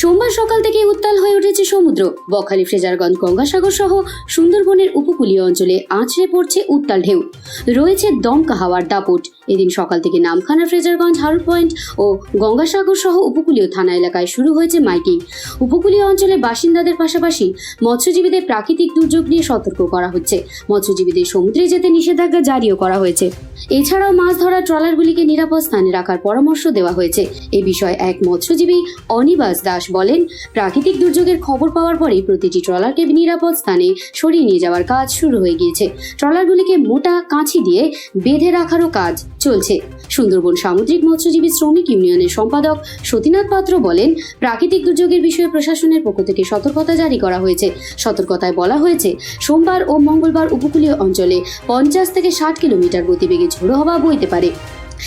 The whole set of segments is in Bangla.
সোমবার সকাল থেকে উত্তাল হয়ে উঠেছে সমুদ্র। বকখালি, ফ্রেজারগঞ্জ, গঙ্গাসাগর সহ সুন্দরবনের উপকূলীয় অঞ্চলে আছড়ে পড়ছে উত্তাল ঢেউ। রয়েছে দমকা হাওয়ার দাপট। এদিন সকাল থেকে নামখানা, ফ্রেজারগঞ্জ হারুট পয়েন্ট ও গঙ্গাসাগর সহ উপকূলীয় থানা এলাকায় শুরু হয়েছে মাইকিং। উপকূলীয় অঞ্চলের বাসিন্দাদের পাশাপাশি মৎস্যজীবীদের প্রাকৃতিক দুর্যোগ নিয়ে সতর্ক করা হচ্ছে। মৎস্যজীবীদের সমুদ্রে যেতে নিষেধাজ্ঞা জারিও করা হয়েছে। এছাড়াও মাছ ধরা ট্রলারগুলিকে নিরাপদ স্থানে রাখার পরামর্শ দেওয়া হয়েছে। এ বিষয়ে এক মৎস্যজীবী অনিবাস দাস বলেন, প্রাকৃতিক দুর্যোগের খবর পাওয়ার পরেই প্রতিটি ট্রলারকে নিরাপদ স্থানে সরিয়ে নিয়ে যাওয়ার কাজ শুরু হয়ে গিয়েছে। ট্রলারগুলিকে মোটা কাঁচি দিয়ে বেঁধে রাখারও কাজ চলছে। সুন্দরবন সামুদ্রিক মৎস্যজীবী শ্রমিক ইউনিয়নের সম্পাদক সতীনাথ পাত্র বলেন, প্রাকৃতিক দুর্যোগের বিষয়ে প্রশাসনের পক্ষ থেকে সতর্কতা জারি করা হয়েছে। সতর্কতায় বলা হয়েছে, সোমবার ও মঙ্গলবার উপকূলীয় অঞ্চলে পঞ্চাশ থেকে ষাট কিলোমিটার গতিবেগে ঝোড়ো হওয়া বইতে পারে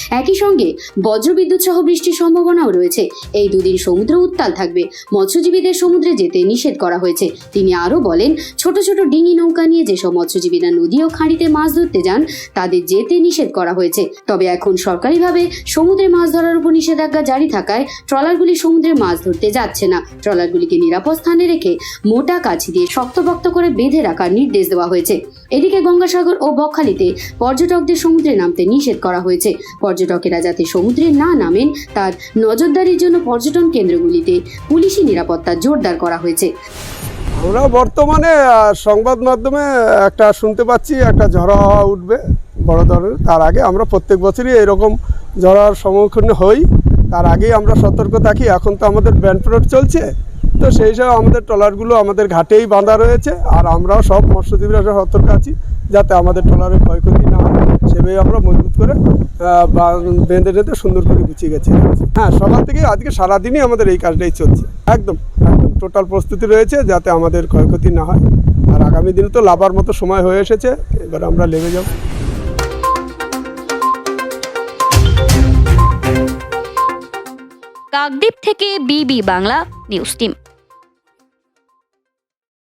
একই সঙ্গে বজ্রবিদ্যুৎ সহ বৃষ্টির সম্ভাবনাও রয়েছে। এই দুদিন সমুদ্র উত্তাল থাকবে। মৎস্যজীবীদের সমুদ্রে যেতে নিষেধ করা হয়েছে। তিনি আরও বলেন, ছোট ছোট ডিঙি নৌকা নিয়ে যেসব মৎস্যজীবীরা নদী ও খাঁড়িতে মাছ ধরতে যান, তাদের যেতে নিষেধ করা হয়েছে। তবে এখন সরকারিভাবে সমুদ্রে মাছ ধরার উপর নিষেধাজ্ঞা জারি থাকায় ট্রলারগুলি সমুদ্রে মাছ ধরতে যাচ্ছে না। ট্রলারগুলিকে নিরাপদ স্থানে রেখে মোটা কাছি দিয়ে শক্তপোক্ত করে বেঁধে রাখার নির্দেশ দেওয়া হয়েছে। এদিকে গঙ্গাসাগর ও বকখালিতে পর্যটকদের সমুদ্রে নামতে নিষেধ করা হয়েছে। পর্যটকেরা যাতে সমুদ্রে না নামেন, তার নজরদারির জন্য পর্যটন কেন্দ্রগুলিতে পুলিশি নিরাপত্তা জোরদার করা হয়েছে। আমরা বর্তমানে সংবাদ মাধ্যমে একটা শুনতে পাচ্ছি, একটা ঝড় হাওয়া উঠবে বড় ধরনের তার আগে আমরা প্রত্যেক বছরই এরকম ঝড়ার সম্মুখীন হই। তার আগেই আমরা সতর্ক থাকি। এখন তো আমাদের ব্যান্ড প্রোড চলছে। তো সেই হিসাবে আমাদের ট্রলারগুলো আমাদের ঘাটেই বাঁধা রয়েছে। আর আমরাও সব মৎস্যজীবীরা সতর্ক আছি। যাতে আমাদের ট্রলারের ক্ষয়ক্ষতি না হয়, সেভাবে আমরা মজবুত করে বেঁধে টেঁধে সুন্দর করে গুছিয়ে গেছি। হ্যাঁ সকাল থেকে আজকে সারাদিনই আমাদের এই কাজটাই চলছে। একদম একদম টোটাল প্রস্তুতি রয়েছে যাতে আমাদের ক্ষয়ক্ষতি না হয়। আর আগামী দিনে তো লাভার মতো সময় হয়ে এসেছে, এবার আমরা লেগে যাব। কাকদ্বীপ থেকে বিবি বাংলা নিউজ টিম।